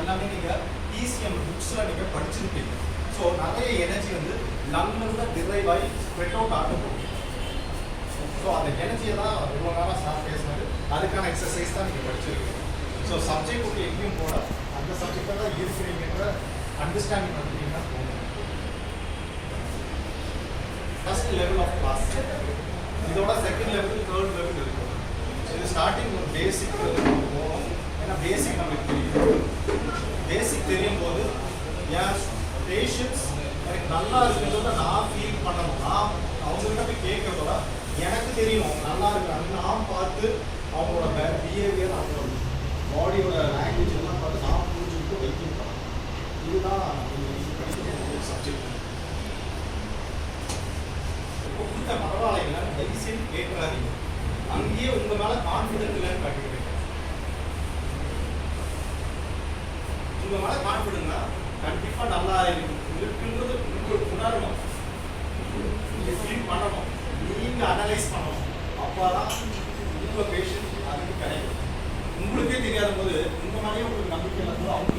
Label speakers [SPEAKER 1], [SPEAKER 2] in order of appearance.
[SPEAKER 1] எல்லாமே நீங்கள் டிசிஎம் புக்ஸில் நீங்கள் படிச்சிருப்பீங்க. ஸோ நிறைய எனர்ஜி வந்து லங்லேருந்து டிரைவ் ஆகி ஸ்ப்ரெட் அவுட் ஆக போகும் ஸோ அந்த எனர்ஜியை தான் ரொம்ப நேரம் சார் பேசினாரு. அதுக்கான எக்ஸசைஸ் தான் நீங்கள் படிச்சிருக்கீங்க. ஸோ சப்ஜெக்ட் ஒன்று எங்கேயும் போட அந்த சப்ஜெக்டாக தான் இருக்கிறீங்கன்ற அண்டர்ஸ்டாண்டிங் வந்துட்டீங்கன்னா போகணும். ஃபர்ஸ்ட் லெவல் ஆஃப் கிளாஸ் இதோட செகண்ட் லெவல் தேர்ட் என் பேஷன்ஸ் எனக்கு நல்லா இருக்குன்றத நான் ஃபீல் பண்ணணும். நான் அவங்ககிட்ட போய் கேட்கறதோட எனக்கு தெரியும். அவங்க நல்லா இருக்காங்க. நான் பார்த்து அவங்களோட பிஹேவியர் அவங்களோட பாடியோட லாங்குவேஜ் எல்லாம் பார்த்து நான் புரிஞ்சுக்கிட்டு வெயிட்டிங் பண்ணணும் இதுதான் நீங்கள் சப்ஜெக்ட் இப்போ கொடுத்த பரவாயில்ல. தயவுசெய்து கேட்கறாதீங்க அங்கேயே உங்க மேல கான்ஃபிடென்ட் இல்லைன்னு உங்கள் மேலே கான்ஃபிடென்ட்னா கண்டிப்பாக நல்லா இருக்குன்றது உங்களுக்கு உணரணும். நீங்கள் பண்ணணும். நீங்கள் அனலைஸ் பண்ணணும். அப்போ தான் உங்கள் பேஷண்ட் அதுக்கு கிடைக்கும். உங்களுக்கே தெரியாத போது உங்க மேலேயும் உங்களுக்கு நம்பிக்கை இல்லாத அவங்க